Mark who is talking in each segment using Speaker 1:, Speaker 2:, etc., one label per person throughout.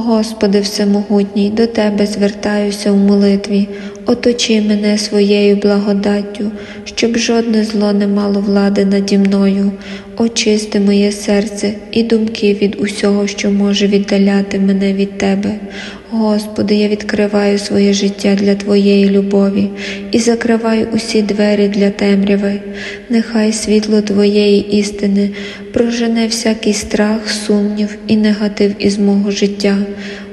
Speaker 1: Господи Всемогутній, до Тебе звертаюся в молитві, оточи мене своєю благодаттю, щоб жодне зло не мало влади наді мною, очисти моє серце і думки від усього, що може віддаляти мене від Тебе. Господи, я відкриваю своє життя для Твоєї любові і закриваю усі двері для темряви. Нехай світло Твоєї істини прожене всякий страх, сумнів і негатив із мого життя.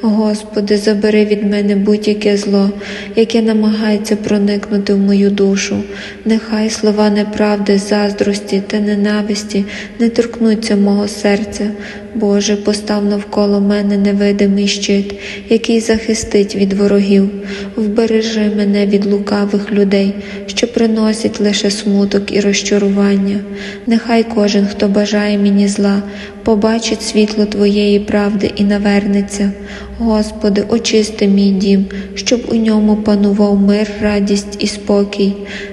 Speaker 1: Господи, забери від мене будь-яке зло, яке намагається проникнути в мою душу. Нехай слова неправди, заздрості та ненависті не торкнуться мого серця. Боже, постав навколо мене невидимий щит, який захистить від ворогів. Вбережи мене від лукавих людей, що приносять лише смуток і розчарування. Нехай кожен, хто бажає мені зла, побачить світло Твоєї правди і навернеться. Господи, очисти мій дім, щоб у ньому панував мир, радість і спокій.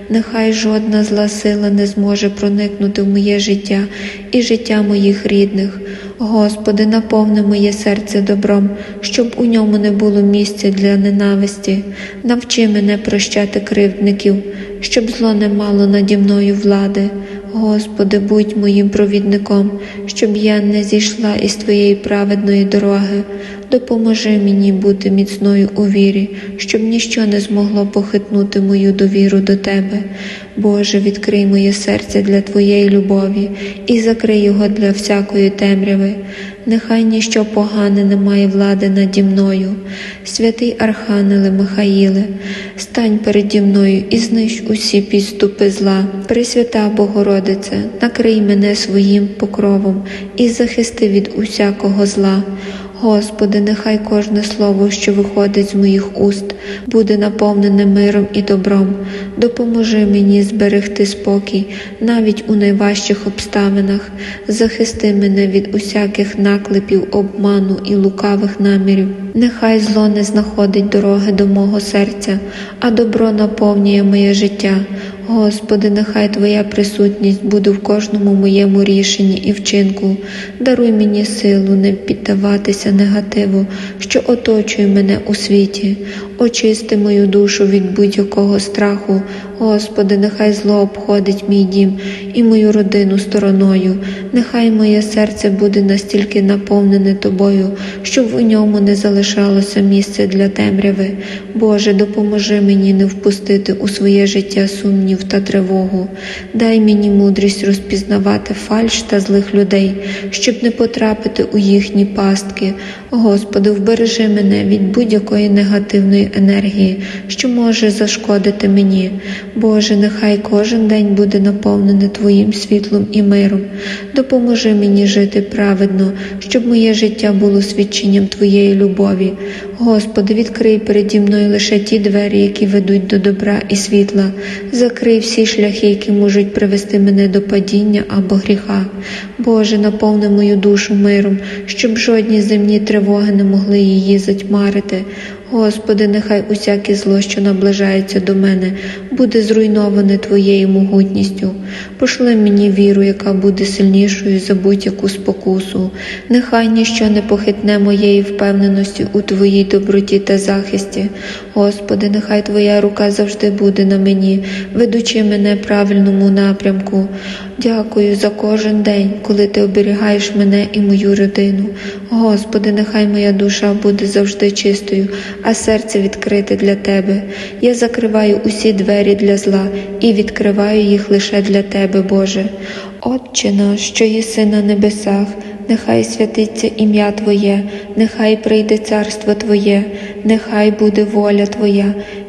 Speaker 1: Нехай жодна зла сила не зможе проникнути в моє життя і життя моїх рідних. Господи, наповни моє серце добром, щоб у ньому не було місця для ненависті. Навчи мене прощати кривдників, щоб зло не мало наді мною влади. Господи, будь моїм провідником, щоб я не зійшла із Твоєї праведної дороги. Допоможи мені бути міцною у вірі, щоб ніщо не змогло похитнути мою довіру до Тебе. Боже, відкрий моє серце для Твоєї любові і закрий його для всякої темряви. Нехай ніщо погане не має влади наді мною. Святий Архангеле Михаїле, стань переді мною і знищ усі підступи зла. Пресвята Богородице, накрий мене своїм покровом і захисти від усякого зла. Господи, нехай кожне слово, що виходить з моїх уст, буде наповнене миром і добром. Допоможи мені зберегти спокій навіть у найважчих обставинах. Захисти мене від усяких наклепів, обману і лукавих намірів. Нехай зло не знаходить дороги до мого серця, а добро наповнює моє життя. Господи, нехай Твоя присутність буде в кожному моєму рішенні і вчинку. Даруй мені силу не піддаватися негативу, що оточує мене у світі. Очисти мою душу від будь-якого страху. Господи, нехай зло обходить мій дім і мою родину стороною. Нехай моє серце буде настільки наповнене Тобою, щоб у ньому не залишалося місця для темряви. Боже, допоможи мені не впустити у своє життя сумнів та тривогу. Дай мені мудрість розпізнавати фальш та злих людей, щоб не потрапити у їхні пастки. Господи, вбережи мене від будь-якої негативної енергії, що може зашкодити мені. Боже, нехай кожен день буде наповнений Твоїм світлом і миром. Допоможи мені жити праведно, щоб моє життя було свідченням Твоєї любові. Господи, відкрий переді мною лише ті двері, які ведуть до добра і світла. Закрий всі шляхи, які можуть привести мене до падіння або гріха. Боже, наповни мою душу миром, щоб жодні земні тривоги не могли її затьмарити. Господи, нехай усяке зло, що наближається до мене, буде зруйноване Твоєю могутністю. Пошли мені віру, яка буде сильнішою за будь-яку спокусу. Нехай ніщо не похитне моєї впевненості у Твоїй доброті та захисті. Господи, нехай Твоя рука завжди буде на мені, ведучи мене правильному напрямку. Дякую за кожен день, коли Ти оберігаєш мене і мою родину. Господи, нехай моя душа буде завжди чистою, а серце відкрите для Тебе. Я закриваю усі двері для зла і відкриваю їх лише для Тебе, Боже. Отче наш, що єси на небесах, нехай святиться ім'я Твоє, нехай прийде царство Твоє, нехай буде воля Твоя,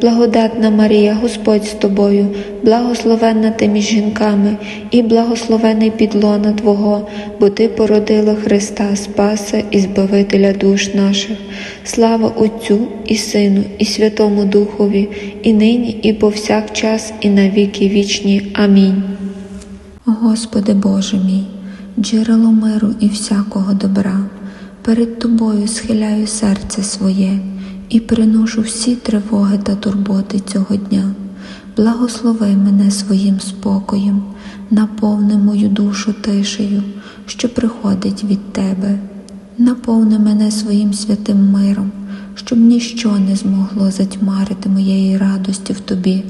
Speaker 1: благодатна Марія, Господь з тобою, благословенна ти між жінками, і благословений підлона Твого, бо Ти породила Христа, Спаса і Збавителя душ наших. Слава Отцю і Сину, і Святому Духові, і нині, і повсякчас, і на віки вічні. Амінь. Господи Боже мій, джерело миру і всякого добра. перед тобою схиляю серце своє і приношу всі тривоги та турботи цього дня. Благослови мене своїм спокоєм, наповни мою душу тишею, що приходить від тебе. Наповни мене своїм святим миром, щоб ніщо не змогло затьмарити моєї радості в тобі.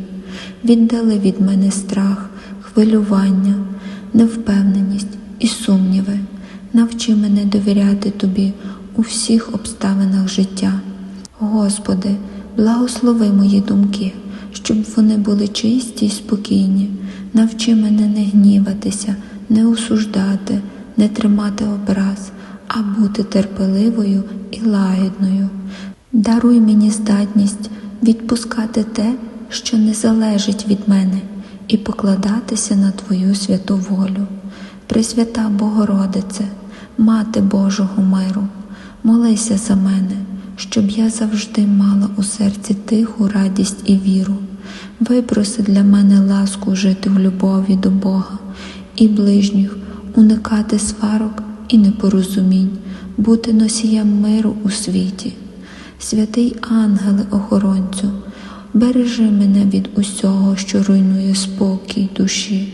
Speaker 1: Віддали від мене страх, хвилювання, невпевненість і сумніви. Навчи мене довіряти тобі у всіх обставинах життя. Господи, благослови мої думки, щоб вони були чисті й спокійні. Навчи мене не гніватися, не осуждати, не тримати образ, а бути терпеливою і лагідною. Даруй мені здатність відпускати те, що не залежить від мене, і покладатися на Твою святу волю. Пресвята Богородице, Мати Божого миру, молися за мене, щоб я завжди мала у серці тиху радість і віру. Випроси для мене ласку жити в любові до Бога і ближніх, уникати сварок і непорозумінь, бути носієм миру у світі. Святий ангеле охоронцю, бережи мене від усього, що руйнує спокій душі.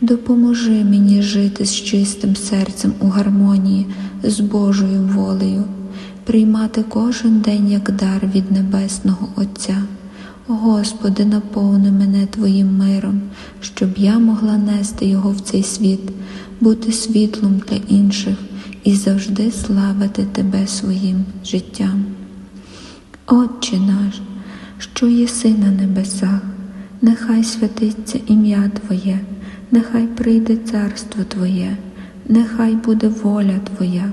Speaker 1: Допоможи мені жити з чистим серцем у гармонії з Божою волею, приймати кожен день як дар від Небесного Отця. Господи, наповни мене Твоїм миром, щоб я могла нести його в цей світ, бути світлом для інших і завжди славити Тебе своїм життям. Отче наш, що єси на небесах, нехай святиться ім'я Твоє, нехай прийде царство Твоє, нехай буде воля Твоя,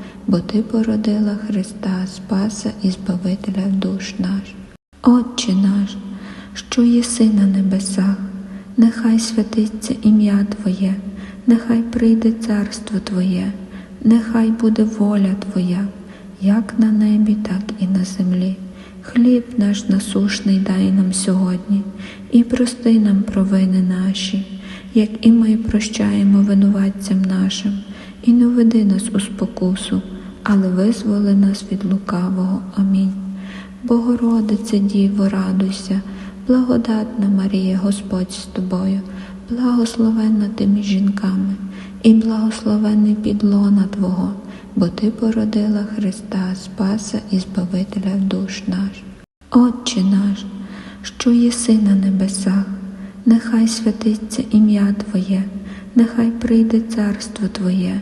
Speaker 1: бо Ти породила Христа, Спаса і Збавителя душ наш. Отче наш, що єси на небесах, нехай святиться ім'я Твоє, нехай прийде царство Твоє, нехай буде воля Твоя, як на небі, так і на землі. Хліб наш насушний дай нам сьогодні, і прости нам провини наші, як і ми прощаємо винуватцям нашим, і не веди нас у спокусу, але визволи нас від лукавого. Амінь. Богородице Діво, радуйся, благодатна Марія, Господь з тобою, благословенна ти між жінками, і благословений підлона Твого, бо Ти породила Христа, Спаса і Збавителя душ наш. Отче наш, що єси на небесах, нехай святиться ім'я Твоє, нехай прийде царство Твоє,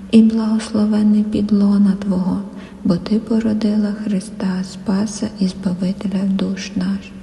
Speaker 1: і благословений підлона Твого, бо Ти породила Христа, Спаса і Збавителя душ наш.